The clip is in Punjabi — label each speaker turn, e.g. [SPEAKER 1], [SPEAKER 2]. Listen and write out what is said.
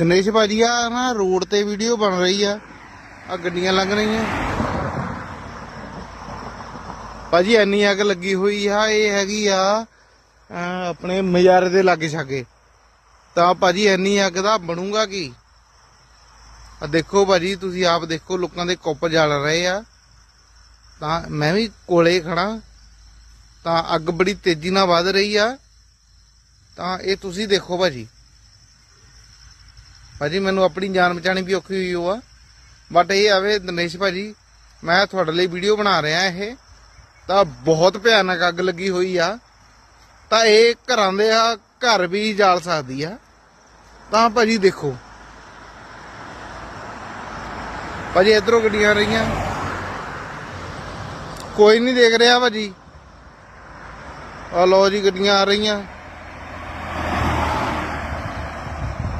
[SPEAKER 1] ਗਣੇਸ਼ ਭਾਜੀ ਆ ਨਾ ਰੋਡ ਤੇ ਵੀਡੀਓ ਬਣ ਰਹੀ ਆ। ਆ ਗੱਡੀਆਂ ਲੰਘ ਰਹੀਆਂ। ਭਾਜੀ, ਇੰਨੀ ਅੱਗ ਲੱਗੀ ਹੋਈ ਆ, ਇਹ ਹੈਗੀ ਆ ਆਪਣੇ ਮਜ਼ਾਰੇ ਦੇ ਲਾਗੇ ਛਾਗੇ। ਤਾਂ ਭਾਜੀ, ਇੰਨੀ ਅੱਗ ਦਾ ਬਣੂਗਾ ਕੀ? ਆ ਦੇਖੋ ਭਾਜੀ, ਤੁਸੀਂ ਆਪ ਦੇਖੋ, ਲੋਕਾਂ ਦੇ ਕੁੱਪ ਜਲ ਰਹੇ ਆ। ਤਾਂ ਮੈਂ ਵੀ ਕੋਲੇ ਖੜਾ ਤਾਂ ਅੱਗ ਬੜੀ ਤੇਜ਼ੀ ਨਾਲ ਵੱਧ ਰਹੀ ਆ। ਤਾਂ ਇਹ ਤੁਸੀਂ ਦੇਖੋ ਭਾਜੀ। ਭਾਜੀ, ਮੈਨੂੰ ਆਪਣੀ ਜਾਨ ਬਚਾਣੀ ਵੀ ਔਖੀ ਹੋਈ ਓ ਆ ਬਟ ਇਹ ਆਵੇ, ਦਿਨੇਸ਼ ਭਾਜੀ, ਮੈਂ ਤੁਹਾਡੇ ਲਈ ਵੀਡੀਓ ਬਣਾ ਰਿਹਾ ਇਹ। ਤਾਂ ਬਹੁਤ ਭਿਆਨਕ ਅੱਗ ਲੱਗੀ ਹੋਈ ਆ। ਤਾਂ ਇਹ ਘਰਾਂ ਦੇ ਆ, ਘਰ ਵੀ ਜਾਲ ਸਕਦੀ ਆ। ਤਾਂ ਭਾਜੀ ਦੇਖੋ। ਭਾਜੀ, ਇਧਰੋਂ ਗੱਡੀਆਂ ਰਹੀਆਂ। ਕੋਈ ਨਹੀਂ ਦੇਖ ਰਿਹਾ ਭਾਜੀ। ਆ ਲੋ ਜੀ, ਗੱਡੀਆਂ ਆ ਰਹੀਆਂ।